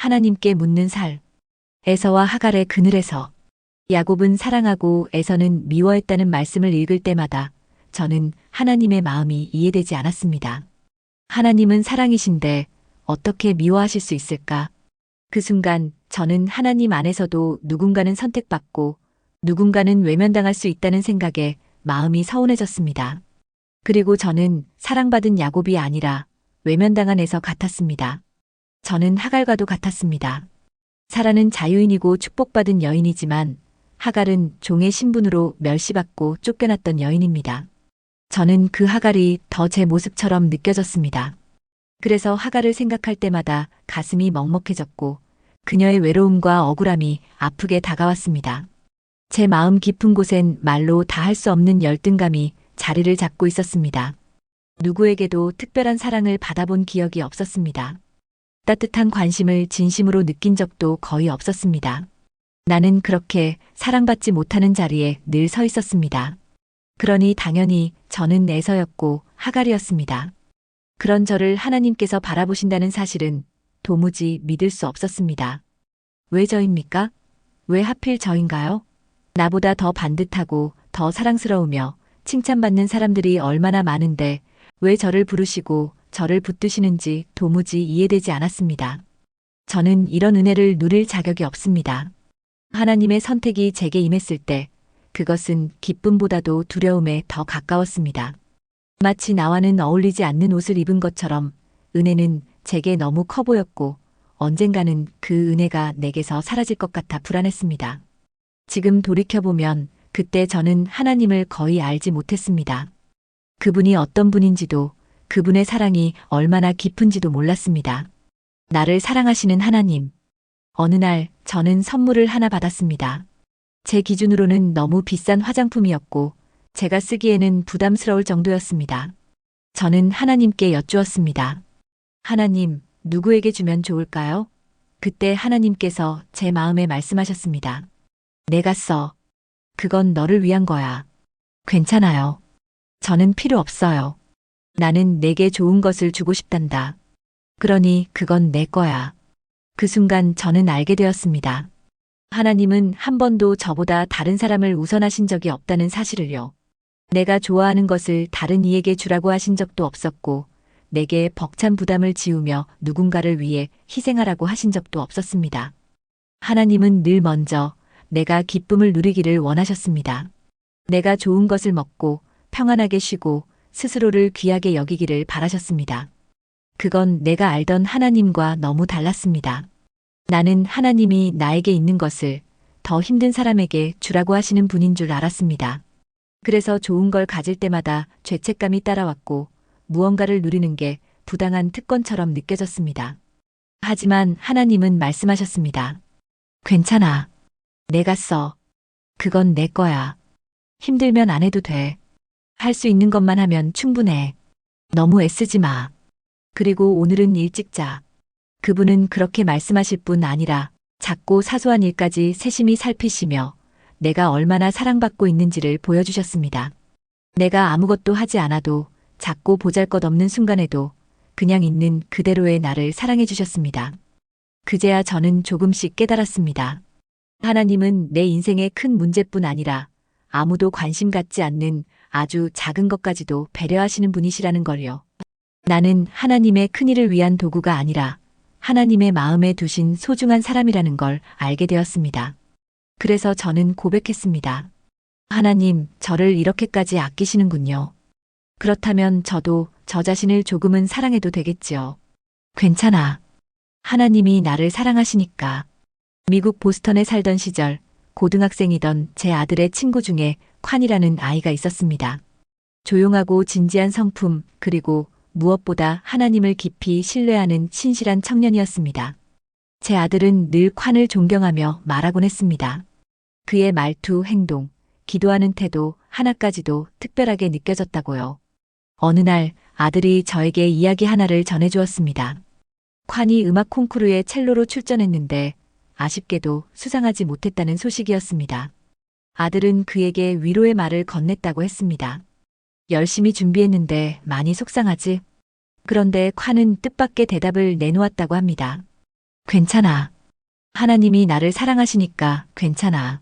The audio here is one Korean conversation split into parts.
하나님께 묻는 살. 에서와 하갈의 그늘에서 야곱은 사랑하고 에서는 미워했다는 말씀을 읽을 때마다 저는 하나님의 마음이 이해되지 않았습니다. 하나님은 사랑이신데 어떻게 미워하실 수 있을까? 그 순간 저는 하나님 안에서도 누군가는 선택받고 누군가는 외면당할 수 있다는 생각에 마음이 서운해졌습니다. 그리고 저는 사랑받은 야곱이 아니라 외면당한 에서 같았습니다. 저는 하갈과도 같았습니다. 사라는 자유인이고 축복받은 여인이지만 하갈은 종의 신분으로 멸시받고 쫓겨났던 여인입니다. 저는 그 하갈이 더 제 모습처럼 느껴졌습니다. 그래서 하갈을 생각할 때마다 가슴이 먹먹해졌고 그녀의 외로움과 억울함이 아프게 다가왔습니다. 제 마음 깊은 곳엔 말로 다 할 수 없는 열등감이 자리를 잡고 있었습니다. 누구에게도 특별한 사랑을 받아본 기억이 없었습니다. 따뜻한 관심을 진심으로 느낀 적도 거의 없었습니다. 나는 그렇게 사랑받지 못하는 자리에 늘 서 있었습니다. 그러니 당연히 저는 내서였고 하갈이었습니다. 그런 저를 하나님께서 바라보신다는 사실은 도무지 믿을 수 없었습니다. 왜 저입니까? 왜 하필 저인가요? 나보다 더 반듯하고 더 사랑스러우며 칭찬받는 사람들이 얼마나 많은데 왜 저를 부르시고 저를 붙드시는지 도무지 이해되지 않았습니다. 저는 이런 은혜를 누릴 자격이 없습니다. 하나님의 선택이 제게 임했을 때 그것은 기쁨보다도 두려움에 더 가까웠습니다. 마치 나와는 어울리지 않는 옷을 입은 것처럼 은혜는 제게 너무 커 보였고 언젠가는 그 은혜가 내게서 사라질 것 같아 불안했습니다. 지금 돌이켜보면 그때 저는 하나님을 거의 알지 못했습니다. 그분이 어떤 분인지도 그분의 사랑이 얼마나 깊은지도 몰랐습니다. 나를 사랑하시는 하나님. 어느 날 저는 선물을 하나 받았습니다. 제 기준으로는 너무 비싼 화장품이었고 제가 쓰기에는 부담스러울 정도였습니다. 저는 하나님께 여쭈었습니다. 하나님, 누구에게 주면 좋을까요? 그때 하나님께서 제 마음에 말씀하셨습니다. 내가 써. 그건 너를 위한 거야. 괜찮아요. 저는 필요 없어요. 나는 내게 좋은 것을 주고 싶단다. 그러니 그건 내 거야. 그 순간 저는 알게 되었습니다. 하나님은 한 번도 저보다 다른 사람을 우선하신 적이 없다는 사실을요. 내가 좋아하는 것을 다른 이에게 주라고 하신 적도 없었고, 내게 벅찬 부담을 지우며 누군가를 위해 희생하라고 하신 적도 없었습니다. 하나님은 늘 먼저 내가 기쁨을 누리기를 원하셨습니다. 내가 좋은 것을 먹고 평안하게 쉬고 스스로를 귀하게 여기기를 바라셨습니다. 그건 내가 알던 하나님과 너무 달랐습니다. 나는 하나님이 나에게 있는 것을 더 힘든 사람에게 주라고 하시는 분인 줄 알았습니다. 그래서 좋은 걸 가질 때마다 죄책감이 따라왔고 무언가를 누리는 게 부당한 특권처럼 느껴졌습니다. 하지만 하나님은 말씀하셨습니다. 괜찮아. 내가 써. 그건 내 거야. 힘들면 안 해도 돼. 할 수 있는 것만 하면 충분해. 너무 애쓰지 마. 그리고 오늘은 일찍 자. 그분은 그렇게 말씀하실 뿐 아니라 작고 사소한 일까지 세심히 살피시며 내가 얼마나 사랑받고 있는지를 보여주셨습니다. 내가 아무것도 하지 않아도 작고 보잘 것 없는 순간에도 그냥 있는 그대로의 나를 사랑해 주셨습니다. 그제야 저는 조금씩 깨달았습니다. 하나님은 내 인생의 큰 문제뿐 아니라 아무도 관심 갖지 않는 아주 작은 것까지도 배려하시는 분이시라는 걸요. 나는 하나님의 큰일을 위한 도구가 아니라 하나님의 마음에 두신 소중한 사람이라는 걸 알게 되었습니다. 그래서 저는 고백했습니다. 하나님, 저를 이렇게까지 아끼시는군요. 그렇다면 저도 저 자신을 조금은 사랑해도 되겠지요. 괜찮아. 하나님이 나를 사랑하시니까. 미국 보스턴에 살던 시절 고등학생이던 제 아들의 친구 중에 콴이라는 아이가 있었습니다. 조용하고 진지한 성품, 그리고 무엇보다 하나님을 깊이 신뢰하는 신실한 청년이었습니다. 제 아들은 늘 콴을 존경하며 말하곤 했습니다. 그의 말투, 행동, 기도하는 태도 하나까지도 특별하게 느껴졌다고요. 어느 날 아들이 저에게 이야기 하나를 전해주었습니다. 콴이 음악 콩쿠르에 첼로로 출전했는데 아쉽게도 수상하지 못했다는 소식이었습니다. 아들은 그에게 위로의 말을 건넸다고 했습니다. 열심히 준비했는데 많이 속상하지? 그런데 콴은 뜻밖의 대답을 내놓았다고 합니다. 괜찮아. 하나님이 나를 사랑하시니까 괜찮아.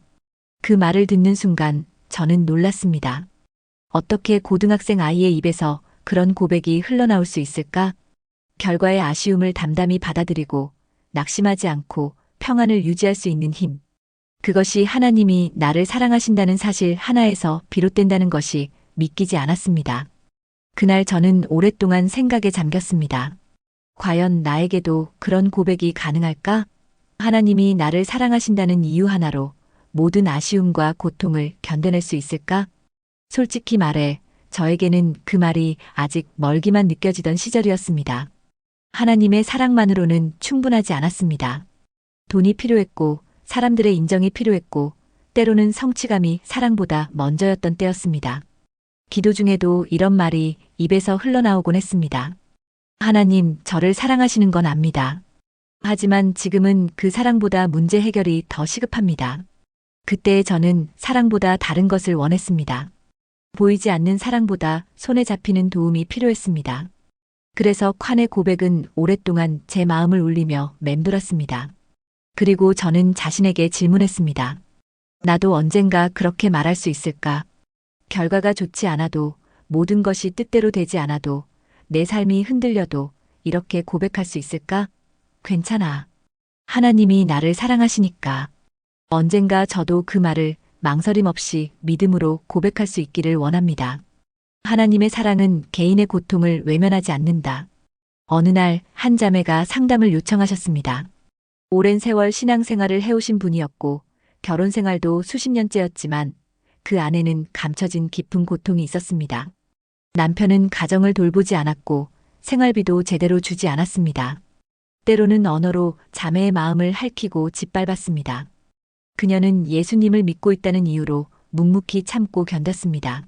그 말을 듣는 순간 저는 놀랐습니다. 어떻게 고등학생 아이의 입에서 그런 고백이 흘러나올 수 있을까? 결과의 아쉬움을 담담히 받아들이고 낙심하지 않고 평안을 유지할 수 있는 힘. 그것이 하나님이 나를 사랑하신다는 사실 하나에서 비롯된다는 것이 믿기지 않았습니다. 그날 저는 오랫동안 생각에 잠겼습니다. 과연 나에게도 그런 고백이 가능할까? 하나님이 나를 사랑하신다는 이유 하나로 모든 아쉬움과 고통을 견뎌낼 수 있을까? 솔직히 말해 저에게는 그 말이 아직 멀기만 느껴지던 시절이었습니다. 하나님의 사랑만으로는 충분하지 않았습니다. 돈이 필요했고 사람들의 인정이 필요했고 때로는 성취감이 사랑보다 먼저였던 때였습니다. 기도 중에도 이런 말이 입에서 흘러나오곤 했습니다. 하나님, 저를 사랑하시는 건 압니다. 하지만 지금은 그 사랑보다 문제 해결이 더 시급합니다. 그때 저는 사랑보다 다른 것을 원했습니다. 보이지 않는 사랑보다 손에 잡히는 도움이 필요했습니다. 그래서 칸의 고백은 오랫동안 제 마음을 울리며 맴돌았습니다. 그리고 저는 자신에게 질문했습니다. 나도 언젠가 그렇게 말할 수 있을까? 결과가 좋지 않아도 모든 것이 뜻대로 되지 않아도 내 삶이 흔들려도 이렇게 고백할 수 있을까? 괜찮아. 하나님이 나를 사랑하시니까. 언젠가 저도 그 말을 망설임 없이 믿음으로 고백할 수 있기를 원합니다. 하나님의 사랑은 개인의 고통을 외면하지 않는다. 어느 날 한 자매가 상담을 요청하셨습니다. 오랜 세월 신앙생활을 해오신 분이었고 결혼 생활도 수십 년째였지만 그 안에는 감춰진 깊은 고통이 있었습니다. 남편은 가정을 돌보지 않았고 생활비도 제대로 주지 않았습니다. 때로는 언어로 자매의 마음을 핥히고 짓밟았습니다. 그녀는 예수님을 믿고 있다는 이유로 묵묵히 참고 견뎠습니다.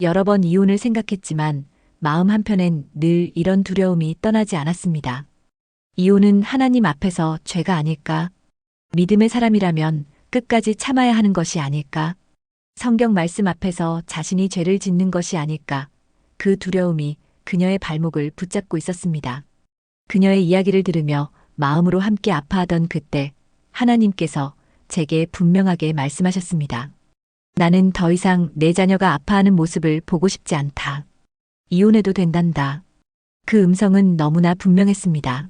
여러 번 이혼을 생각했지만 마음 한편엔 늘 이런 두려움이 떠나지 않았습니다. 이혼은 하나님 앞에서 죄가 아닐까? 믿음의 사람이라면 끝까지 참아야 하는 것이 아닐까? 성경 말씀 앞에서 자신이 죄를 짓는 것이 아닐까? 그 두려움이 그녀의 발목을 붙잡고 있었습니다. 그녀의 이야기를 들으며 마음으로 함께 아파하던 그때 하나님께서 제게 분명하게 말씀하셨습니다. 나는 더 이상 내 자녀가 아파하는 모습을 보고 싶지 않다. 이혼해도 된단다. 그 음성은 너무나 분명했습니다.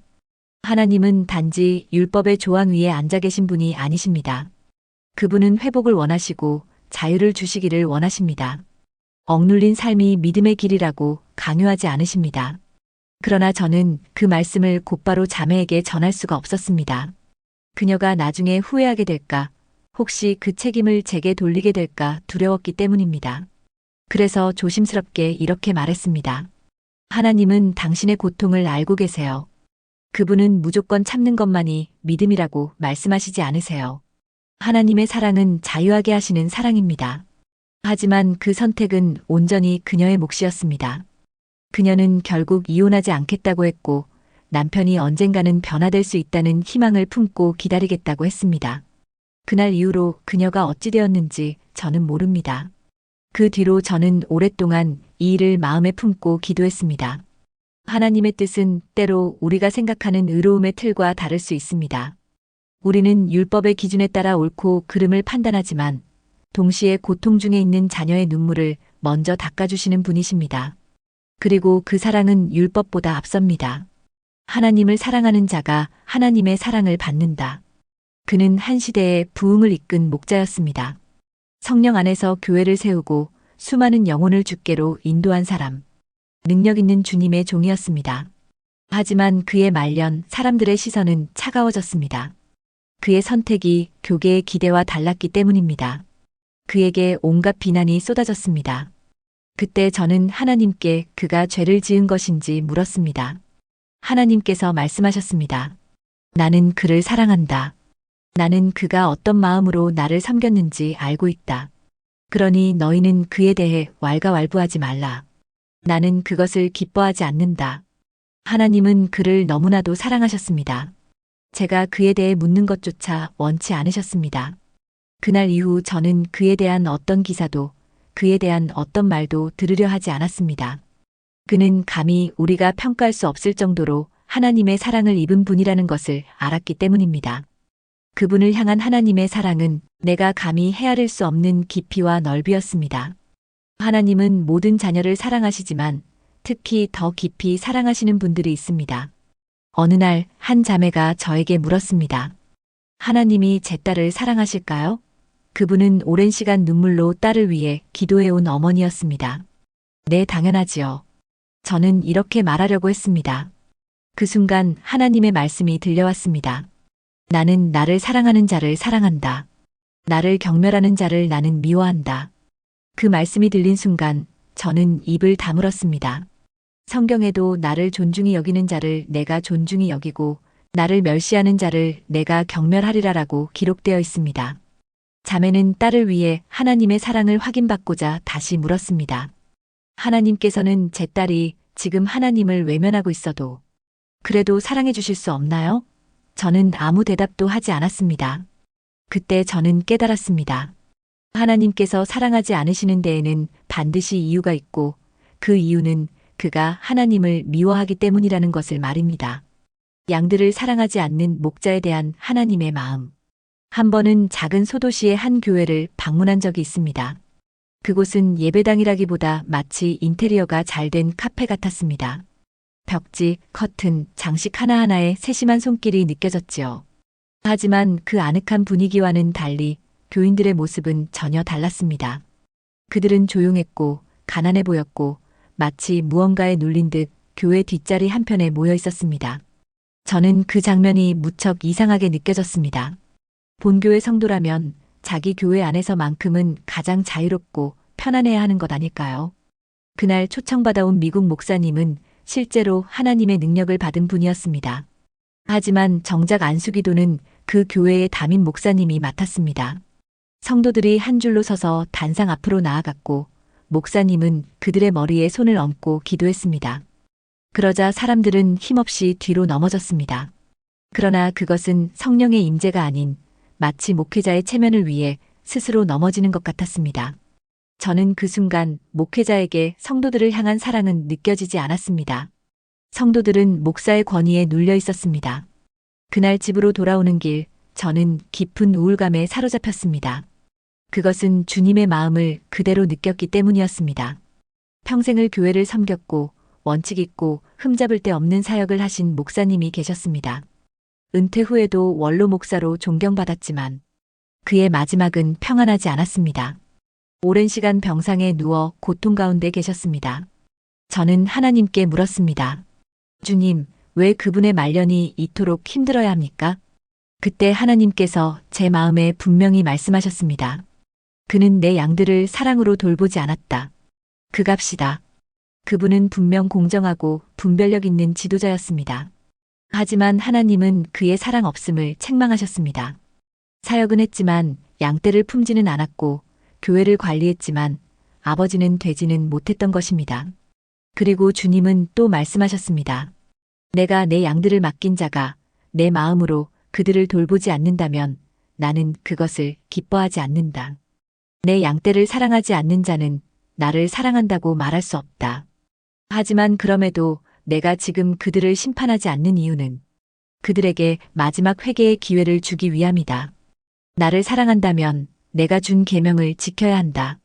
하나님은 단지 율법의 조항 위에 앉아 계신 분이 아니십니다. 그분은 회복을 원하시고 자유를 주시기를 원하십니다. 억눌린 삶이 믿음의 길이라고 강요하지 않으십니다. 그러나 저는 그 말씀을 곧바로 자매에게 전할 수가 없었습니다. 그녀가 나중에 후회하게 될까, 혹시 그 책임을 제게 돌리게 될까 두려웠기 때문입니다. 그래서 조심스럽게 이렇게 말했습니다. 하나님은 당신의 고통을 알고 계세요. 그분은 무조건 참는 것만이 믿음이라고 말씀하시지 않으세요. 하나님의 사랑은 자유하게 하시는 사랑입니다. 하지만 그 선택은 온전히 그녀의 몫이었습니다. 그녀는 결국 이혼하지 않겠다고 했고 남편이 언젠가는 변화될 수 있다는 희망을 품고 기다리겠다고 했습니다. 그날 이후로 그녀가 어찌 되었는지 저는 모릅니다. 그 뒤로 저는 오랫동안 이 일을 마음에 품고 기도했습니다. 하나님의 뜻은 때로 우리가 생각하는 의로움의 틀과 다를 수 있습니다. 우리는 율법의 기준에 따라 옳고 그름을 판단하지만 동시에 고통 중에 있는 자녀의 눈물을 먼저 닦아주시는 분이십니다. 그리고 그 사랑은 율법보다 앞섭니다. 하나님을 사랑하는 자가 하나님의 사랑을 받는다. 그는 한 시대에 부흥을 이끈 목자였습니다. 성령 안에서 교회를 세우고 수많은 영혼을 주께로 인도한 사람. 능력 있는 주님의 종이었습니다. 하지만 그의 말년 사람들의 시선은 차가워졌습니다. 그의 선택이 교계의 기대와 달랐기 때문입니다. 그에게 온갖 비난이 쏟아졌습니다. 그때 저는 하나님께 그가 죄를 지은 것인지 물었습니다. 하나님께서 말씀하셨습니다. 나는 그를 사랑한다. 나는 그가 어떤 마음으로 나를 섬겼는지 알고 있다. 그러니 너희는 그에 대해 왈가왈부하지 말라. 나는 그것을 기뻐하지 않는다. 하나님은 그를 너무나도 사랑하셨습니다. 제가 그에 대해 묻는 것조차 원치 않으셨습니다. 그날 이후 저는 그에 대한 어떤 기사도 그에 대한 어떤 말도 들으려 하지 않았습니다. 그는 감히 우리가 평가할 수 없을 정도로 하나님의 사랑을 입은 분이라는 것을 알았기 때문입니다. 그분을 향한 하나님의 사랑은 내가 감히 헤아릴 수 없는 깊이와 넓이였습니다. 하나님은 모든 자녀를 사랑하시지만 특히 더 깊이 사랑하시는 분들이 있습니다. 어느 날 한 자매가 저에게 물었습니다. 하나님이 제 딸을 사랑하실까요? 그분은 오랜 시간 눈물로 딸을 위해 기도해온 어머니였습니다. 네, 당연하지요. 저는 이렇게 말하려고 했습니다. 그 순간 하나님의 말씀이 들려왔습니다. 나는 나를 사랑하는 자를 사랑한다. 나를 경멸하는 자를 나는 미워한다. 그 말씀이 들린 순간 저는 입을 다물었습니다. 성경에도 나를 존중히 여기는 자를 내가 존중히 여기고 나를 멸시하는 자를 내가 경멸하리라라고 기록되어 있습니다. 자매는 딸을 위해 하나님의 사랑을 확인받고자 다시 물었습니다. 하나님께서는 제 딸이 지금 하나님을 외면하고 있어도 그래도 사랑해 주실 수 없나요? 저는 아무 대답도 하지 않았습니다. 그때 저는 깨달았습니다. 하나님께서 사랑하지 않으시는 데에는 반드시 이유가 있고 그 이유는 그가 하나님을 미워하기 때문이라는 것을 말입니다. 양들을 사랑하지 않는 목자에 대한 하나님의 마음. 한 번은 작은 소도시의 한 교회를 방문한 적이 있습니다. 그곳은 예배당이라기보다 마치 인테리어가 잘 된 카페 같았습니다. 벽지, 커튼, 장식 하나하나에 세심한 손길이 느껴졌지요. 하지만 그 아늑한 분위기와는 달리 교인들의 모습은 전혀 달랐습니다. 그들은 조용했고 가난해 보였고 마치 무언가에 눌린 듯 교회 뒷자리 한편에 모여 있었습니다. 저는 그 장면이 무척 이상하게 느껴졌습니다. 본교회 성도라면 자기 교회 안에서만큼은 가장 자유롭고 편안해야 하는 것 아닐까요? 그날 초청받아온 미국 목사님은 실제로 하나님의 능력을 받은 분이었습니다. 하지만 정작 안수기도는 그 교회의 담임 목사님이 맡았습니다. 성도들이 한 줄로 서서 단상 앞으로 나아갔고 목사님은 그들의 머리에 손을 얹고 기도했습니다. 그러자 사람들은 힘없이 뒤로 넘어졌습니다. 그러나 그것은 성령의 임재가 아닌 마치 목회자의 체면을 위해 스스로 넘어지는 것 같았습니다. 저는 그 순간 목회자에게 성도들을 향한 사랑은 느껴지지 않았습니다. 성도들은 목사의 권위에 눌려 있었습니다. 그날 집으로 돌아오는 길, 저는 깊은 우울감에 사로잡혔습니다. 그것은 주님의 마음을 그대로 느꼈기 때문이었습니다. 평생을 교회를 섬겼고 원칙 있고 흠잡을 데 없는 사역을 하신 목사님이 계셨습니다. 은퇴 후에도 원로 목사로 존경받았지만 그의 마지막은 평안하지 않았습니다. 오랜 시간 병상에 누워 고통 가운데 계셨습니다. 저는 하나님께 물었습니다. 주님, 왜 그분의 말년이 이토록 힘들어야 합니까? 그때 하나님께서 제 마음에 분명히 말씀하셨습니다. 그는 내 양들을 사랑으로 돌보지 않았다. 그 값이다. 그분은 분명 공정하고 분별력 있는 지도자였습니다. 하지만 하나님은 그의 사랑 없음을 책망하셨습니다. 사역은 했지만 양떼를 품지는 않았고 교회를 관리했지만 아버지는 되지는 못했던 것입니다. 그리고 주님은 또 말씀하셨습니다. 내가 내 양들을 맡긴 자가 내 마음으로 그들을 돌보지 않는다면 나는 그것을 기뻐하지 않는다. 내 양떼를 사랑하지 않는 자는 나를 사랑한다고 말할 수 없다. 하지만 그럼에도 내가 지금 그들을 심판하지 않는 이유는 그들에게 마지막 회개의 기회를 주기 위함이다. 나를 사랑한다면 내가 준 계명을 지켜야 한다.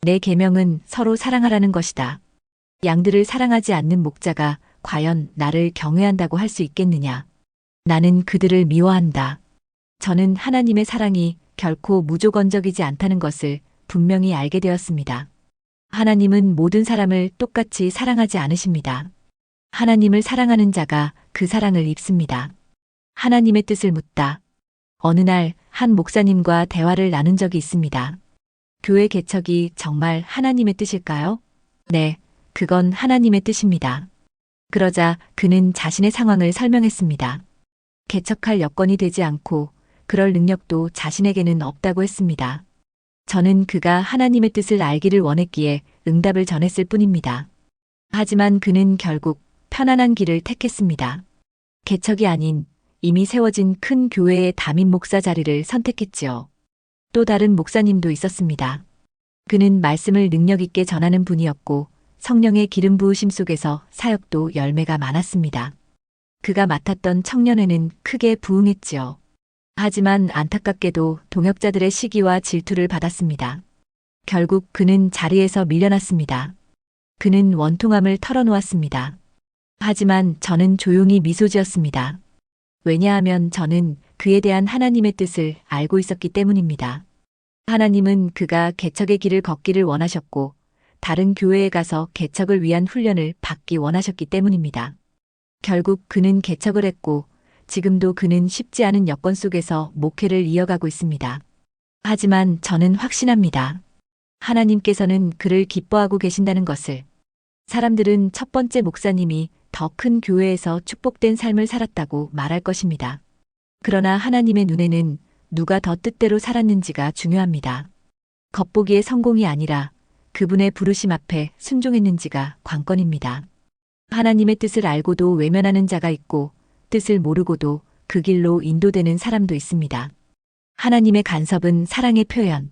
내 계명은 서로 사랑하라는 것이다. 양들을 사랑하지 않는 목자가 과연 나를 경외한다고 할 수 있겠느냐? 나는 그들을 미워한다. 저는 하나님의 사랑이 결코 무조건적이지 않다는 것을 분명히 알게 되었습니다. 하나님은 모든 사람을 똑같이 사랑하지 않으십니다. 하나님을 사랑하는 자가 그 사랑을 입습니다. 하나님의 뜻을 묻다. 어느 날 한 목사님과 대화를 나눈 적이 있습니다. 교회 개척이 정말 하나님의 뜻일까요? 네, 그건 하나님의 뜻입니다. 그러자 그는 자신의 상황을 설명했습니다. 개척할 여건이 되지 않고 그럴 능력도 자신에게는 없다고 했습니다. 저는 그가 하나님의 뜻을 알기를 원했기에 응답을 전했을 뿐입니다. 하지만 그는 결국 편안한 길을 택했습니다. 개척이 아닌 이미 세워진 큰 교회의 담임 목사 자리를 선택했지요. 또 다른 목사님도 있었습니다. 그는 말씀을 능력 있게 전하는 분이었고 성령의 기름 부으심 속에서 사역도 열매가 많았습니다. 그가 맡았던 청년회는 크게 부응했지요. 하지만 안타깝게도 동역자들의 시기와 질투를 받았습니다. 결국 그는 자리에서 밀려났습니다. 그는 원통함을 털어놓았습니다. 하지만 저는 조용히 미소 지었습니다. 왜냐하면 저는 그에 대한 하나님의 뜻을 알고 있었기 때문입니다. 하나님은 그가 개척의 길을 걷기를 원하셨고, 다른 교회에 가서 개척을 위한 훈련을 받기 원하셨기 때문입니다. 결국 그는 개척을 했고, 지금도 그는 쉽지 않은 여건 속에서 목회를 이어가고 있습니다. 하지만 저는 확신합니다. 하나님께서는 그를 기뻐하고 계신다는 것을. 사람들은 첫 번째 목사님이 더 큰 교회에서 축복된 삶을 살았다고 말할 것입니다. 그러나 하나님의 눈에는 누가 더 뜻대로 살았는지가 중요합니다. 겉보기의 성공이 아니라 그분의 부르심 앞에 순종했는지가 관건입니다. 하나님의 뜻을 알고도 외면하는 자가 있고 뜻을 모르고도 그 길로 인도되는 사람도 있습니다. 하나님의 간섭은 사랑의 표현.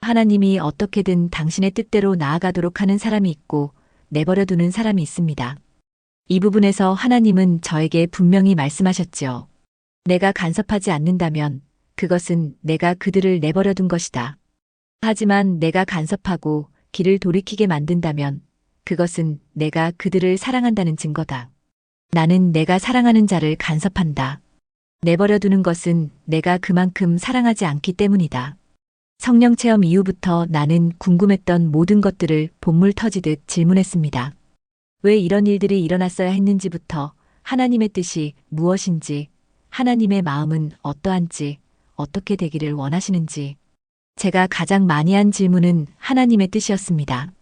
하나님이 어떻게든 당신의 뜻대로 나아가도록 하는 사람이 있고 내버려 두는 사람이 있습니다. 이 부분에서 하나님은 저에게 분명히 말씀하셨지요. 내가 간섭하지 않는다면 그것은 내가 그들을 내버려 둔 것이다. 하지만 내가 간섭하고 길을 돌이키게 만든다면 그것은 내가 그들을 사랑한다는 증거다. 나는 내가 사랑하는 자를 간섭한다. 내버려 두는 것은 내가 그만큼 사랑하지 않기 때문이다. 성령 체험 이후부터 나는 궁금했던 모든 것들을 본물 터지듯 질문했습니다. 왜 이런 일들이 일어났어야 했는지부터 하나님의 뜻이 무엇인지, 하나님의 마음은 어떠한지, 어떻게 되기를 원하시는지. 제가 가장 많이 한 질문은 하나님의 뜻이었습니다.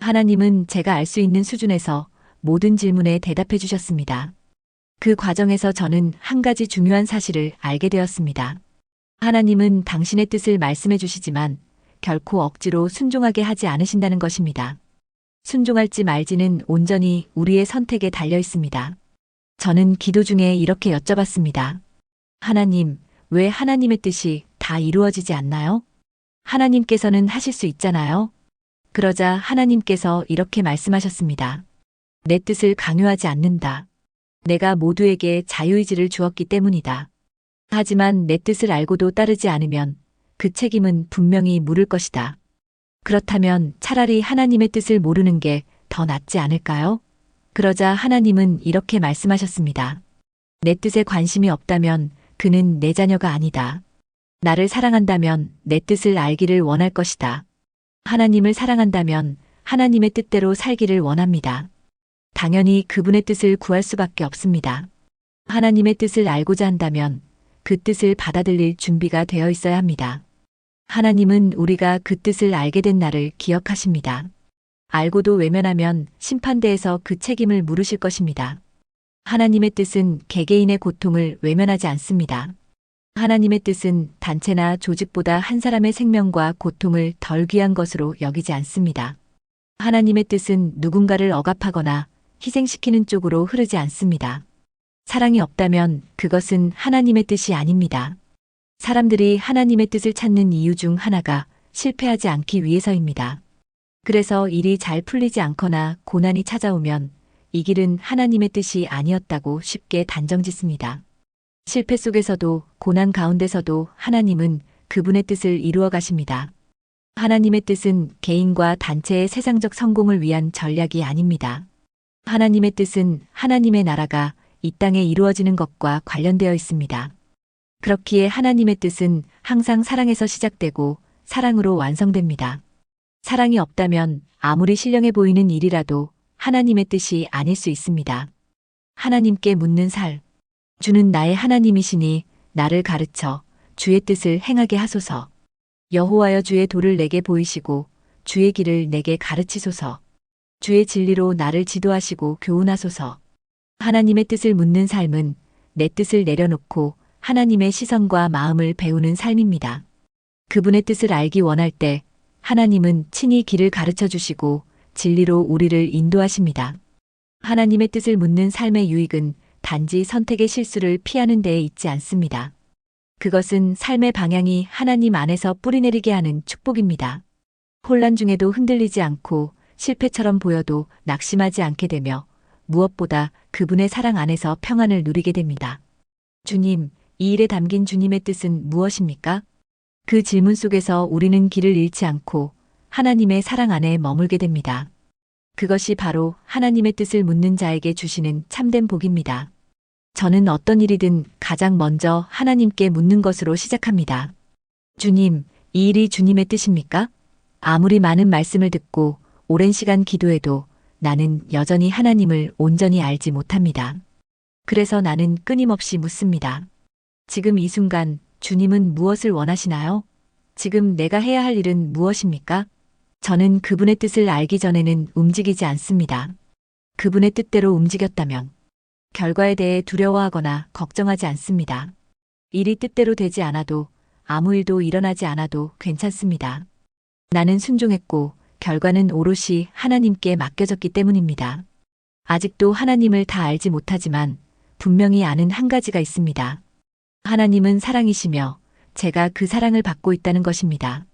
하나님은 제가 알 수 있는 수준에서 모든 질문에 대답해 주셨습니다. 그 과정에서 저는 한 가지 중요한 사실을 알게 되었습니다. 하나님은 당신의 뜻을 말씀해 주시지만 결코 억지로 순종하게 하지 않으신다는 것입니다. 순종할지 말지는 온전히 우리의 선택에 달려 있습니다. 저는 기도 중에 이렇게 여쭤봤습니다. 하나님, 왜 하나님의 뜻이 다 이루어지지 않나요? 하나님께서는 하실 수 있잖아요. 그러자 하나님께서 이렇게 말씀하셨습니다. 내 뜻을 강요하지 않는다. 내가 모두에게 자유의지를 주었기 때문이다. 하지만 내 뜻을 알고도 따르지 않으면 그 책임은 분명히 물을 것이다. 그렇다면 차라리 하나님의 뜻을 모르는 게 더 낫지 않을까요? 그러자 하나님은 이렇게 말씀하셨습니다. 내 뜻에 관심이 없다면 그는 내 자녀가 아니다. 나를 사랑한다면 내 뜻을 알기를 원할 것이다. 하나님을 사랑한다면 하나님의 뜻대로 살기를 원합니다. 당연히 그분의 뜻을 구할 수밖에 없습니다. 하나님의 뜻을 알고자 한다면 그 뜻을 받아들일 준비가 되어 있어야 합니다. 하나님은 우리가 그 뜻을 알게 된 날을 기억하십니다. 알고도 외면하면 심판대에서 그 책임을 물으실 것입니다. 하나님의 뜻은 개개인의 고통을 외면하지 않습니다. 하나님의 뜻은 단체나 조직보다 한 사람의 생명과 고통을 덜 귀한 것으로 여기지 않습니다. 하나님의 뜻은 누군가를 억압하거나 희생시키는 쪽으로 흐르지 않습니다. 사랑이 없다면 그것은 하나님의 뜻이 아닙니다. 사람들이 하나님의 뜻을 찾는 이유 중 하나가 실패하지 않기 위해서입니다. 그래서 일이 잘 풀리지 않거나 고난이 찾아오면 이 길은 하나님의 뜻이 아니었다고 쉽게 단정짓습니다. 실패 속에서도 고난 가운데서도 하나님은 그분의 뜻을 이루어 가십니다. 하나님의 뜻은 개인과 단체의 세상적 성공을 위한 전략이 아닙니다. 하나님의 뜻은 하나님의 나라가 이 땅에 이루어지는 것과 관련되어 있습니다. 그렇기에 하나님의 뜻은 항상 사랑에서 시작되고 사랑으로 완성됩니다. 사랑이 없다면 아무리 신령해 보이는 일이라도 하나님의 뜻이 아닐 수 있습니다. 하나님께 묻는 살. 주는 나의 하나님이시니 나를 가르쳐 주의 뜻을 행하게 하소서. 여호와여 주의 도를 내게 보이시고 주의 길을 내게 가르치소서. 주의 진리로 나를 지도하시고 교훈하소서. 하나님의 뜻을 묻는 삶은 내 뜻을 내려놓고 하나님의 시선과 마음을 배우는 삶입니다. 그분의 뜻을 알기 원할 때 하나님은 친히 길을 가르쳐 주시고 진리로 우리를 인도하십니다. 하나님의 뜻을 묻는 삶의 유익은 단지 선택의 실수를 피하는 데에 있지 않습니다. 그것은 삶의 방향이 하나님 안에서 뿌리내리게 하는 축복입니다. 혼란 중에도 흔들리지 않고 실패처럼 보여도 낙심하지 않게 되며 무엇보다 그분의 사랑 안에서 평안을 누리게 됩니다. 주님, 이 일에 담긴 주님의 뜻은 무엇입니까? 그 질문 속에서 우리는 길을 잃지 않고 하나님의 사랑 안에 머물게 됩니다. 그것이 바로 하나님의 뜻을 묻는 자에게 주시는 참된 복입니다. 저는 어떤 일이든 가장 먼저 하나님께 묻는 것으로 시작합니다. 주님, 이 일이 주님의 뜻입니까? 아무리 많은 말씀을 듣고 오랜 시간 기도해도 나는 여전히 하나님을 온전히 알지 못합니다. 그래서 나는 끊임없이 묻습니다. 지금 이 순간 주님은 무엇을 원하시나요? 지금 내가 해야 할 일은 무엇입니까? 저는 그분의 뜻을 알기 전에는 움직이지 않습니다. 그분의 뜻대로 움직였다면 결과에 대해 두려워하거나 걱정하지 않습니다. 일이 뜻대로 되지 않아도 아무 일도 일어나지 않아도 괜찮습니다. 나는 순종했고 결과는 오롯이 하나님께 맡겨졌기 때문입니다. 아직도 하나님을 다 알지 못하지만 분명히 아는 한 가지가 있습니다. 하나님은 사랑이시며 제가 그 사랑을 받고 있다는 것입니다.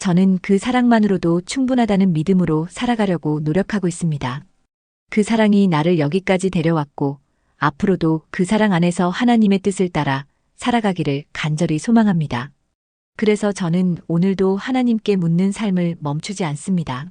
저는 그 사랑만으로도 충분하다는 믿음으로 살아가려고 노력하고 있습니다. 그 사랑이 나를 여기까지 데려왔고 앞으로도 그 사랑 안에서 하나님의 뜻을 따라 살아가기를 간절히 소망합니다. 그래서 저는 오늘도 하나님께 묻는 삶을 멈추지 않습니다.